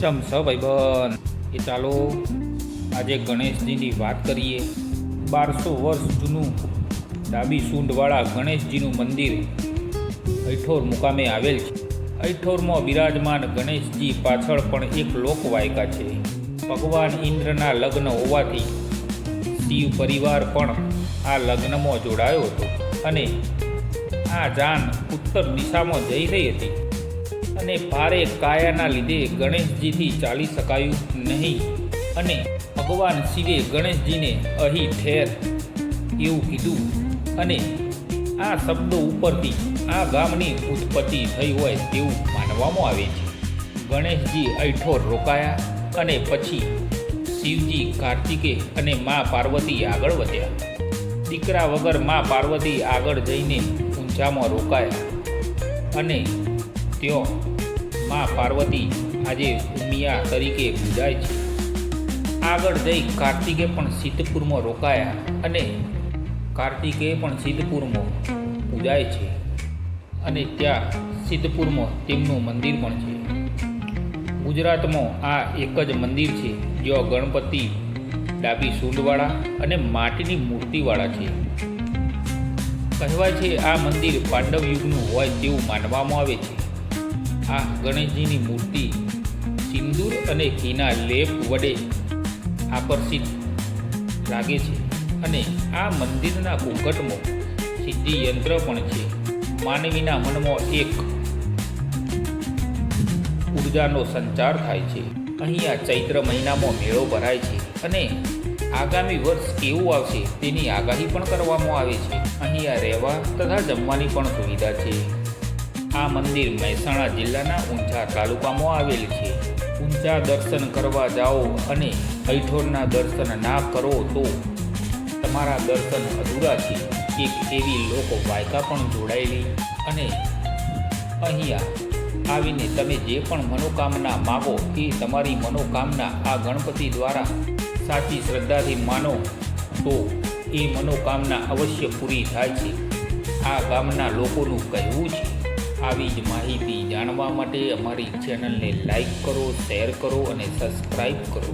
ચમ સ ભાઈબંધ એ ચાલો, આજે ગણેશજીની વાત કરીએ. બારસો વર્ષ જૂનું ડાબી સૂંઢવાળા ગણેશજીનું મંદિર ઐઠોર મુકામે આવેલ છે. ઐઠોરમાં બિરાજમાન ગણેશજી પાછળ પણ એક લોકવાયકા છે. ભગવાન ઇન્દ્રના લગ્ન હોવાથી શિવ પરિવાર પણ આ લગ્નમાં જોડાયો હતો અને આ જાન ઉત્તર દિશામાં જઈ રહી હતી. અને ભારે કાયાના લીધે ગણેશજીથી ચાલી શકાયું નહીં અને ભગવાન શિવે ગણેશજીને અહીં ઠેર એવું કીધું અને આ શબ્દો ઉપરથી આ ગામની ઉત્પત્તિ થઈ હોય તેવું માનવામાં આવે છે. ગણેશજી અઠોર રોકાયા અને પછી શિવજી કાર્તિકે અને મા પાર્વતી આગળ વધ્યા. દીકરા વગર મા પાર્વતી આગળ જઈને ઊંચામાં રોકાયા અને ત્યાં મા પાર્વતી આજે ઉમિયા તરીકે પૂજાય છે. આગળ જઈ કાર્તિકે પણ સિદ્ધપુરમાં રોકાયા અને કાર્તિકે પણ સિદ્ધપુરમાં પૂજાય છે અને ત્યાં સિદ્ધપુરમાં તેમનું મંદિર પણ છે. ગુજરાતમાં આ એક જ મંદિર છે, જ્યાં ગણપતિ ડાબી સૂંઢવાળા અને માટીની મૂર્તિવાળા છે. કહેવાય છે, આ મંદિર પાંડવ યુગનું હોય તેવું માનવામાં આવે છે. આ ગણેશજીની મૂર્તિ સિંદૂર અને ઘીના લેપ વડે આકર્ષિત લાગે છે અને આ મંદિરના કુકટમાં સિદ્ધિ યંત્ર પણ છે. માનવીના મનમાં એક ઉર્જાનો સંચાર થાય છે. અહીંયા ચૈત્ર મહિનામાં મેળો ભરાય છે અને આગામી વર્ષ કેવું આવશે તેની આગાહી પણ કરવામાં આવે છે. અહીંયા રહેવા તથા જમવાની પણ સુવિધા છે. આ મંદિર મહેસાણા જિલ્લાના ઊંઝા તાલુકામાં આવેલ છે. ઊંઝા દર્શન કરવા જાઓ અને ઐઠોરના દર્શન ના કરો તો તમારા દર્શન અધૂરા છે એક એવી લોકો વાયકા પણ જોડાયેલી અને અહીંયા આવીને તમે જે પણ મનોકામના માગો એ તમારી મનોકામના આ ગણપતિ દ્વારા સાચી શ્રદ્ધાથી માનો તો એ મનોકામના અવશ્ય પૂરી થાય છે. આ ગામના લોકોનું કહેવું છે આવી જ માહિતી જાણવા માટે અમારી ચેનલને લાઈક કરો શેર કરો અને સબસ્ક્રાઈબ કરો.